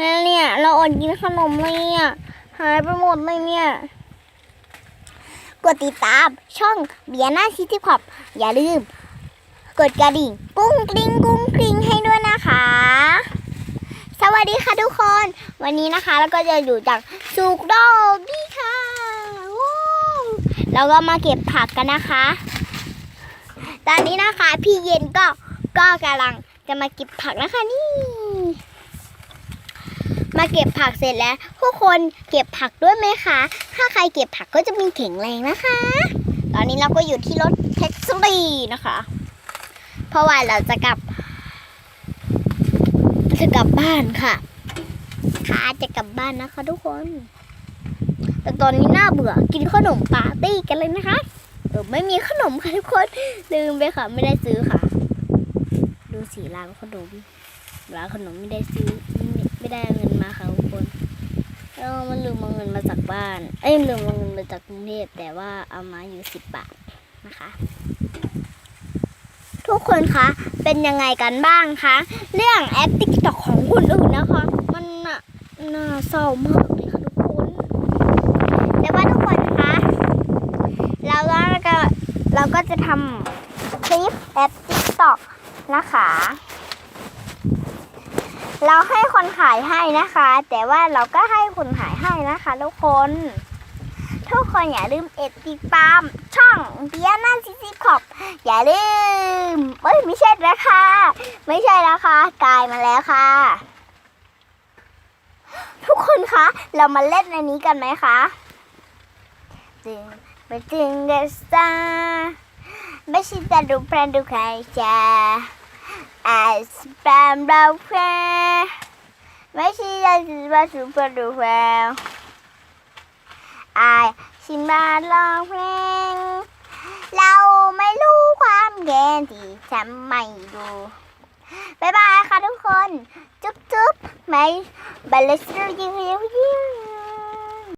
แล้วเนี่ย เราอดกินขนมเลยเนี่ยหายไปหมดเลยเนี่ย กดติดตามช่องเบียร์หน้าซิตี้คอปอย่าลืม กดกระดิ่งกุ้งกริ้งกุ้งกริ้งให้ด้วยนะคะ สวัสดีค่ะทุกคน วันนี้นะคะเราก็จะอยู่จากสุกดอกดีค่ะวู้เราก็มาเก็บผักกันนะคะ ตอนนี้นะคะพี่เย็นก็ก็กำลังจะมาเก็บผักนะคะนี่ มาเก็บผักเสร็จแล้วทุกคนเก็บผักด้วยไหมคะ ถ้าใครเก็บผักก็จะมีแข็งแรงนะคะ ตอนนี้เราก็อยู่ที่รถแท็กซี่นะคะ เพราะว่าเราจะกลับ จะกลับบ้านค่ะค่ะจะกลับบ้านนะคะ ทุกคน แต่ตอนนี้น่าเบื่อกินขนมปาร์ตี้กันเลยนะคะเออไม่มีขนมค่ะทุกคนลืมไปค่ะไม่ได้ซื้อค่ะ ดูสีร้านขนมร้านขนมไม่ได้ซื้อไม่ได้เงิน แล้วมันลืมเอาเงินมาจากบ้าน เอ้ยลืมเอาเงินมาจากกรุงเทพแต่ว่าเอามาอยู่สิบบาทนะคะ ทุกคนคะเป็นยังไงกันบ้างคะเรื่องแอปติ๊กต็อกของคนอื่นนะคะ มันน่ะน่าเศร้ามากเลยค่ะทุกคนแต่ว่าทุกคนคะเราก็เราก็จะทำคลิปแอปติ๊กต็อกนะคะ เราให้คนขายให้นะคะ แต่ว่าเราก็ให้คนขายให้นะคะ ทุกคน ทุกคนอย่าลืมเอ็ดติดตาม ช่องเบียนั่นซิซิคอบอย่าลืมเอ้ยไม่ใช่แล้วค่ะไม่ใช่แล้วค่ะกลายมาแล้วค่ะ ทุกคนคะเรามาเล่นในนี้กันไหมคะจึงไปจึงเดสตาไม่ใช่แต่ดูแพรดูใครจะแอสแปมเรา แพรไม่ใช่แต่ดูว่าสูเปอร์ดูแพรอายชิมาลองเพลงเราไม่รู้ความแก่ที่ทำไม่ดูบายบายค่ะทุกคน จุ๊บจุ๊บไม่บัลเลสยิ้มยิ้มยิ้ม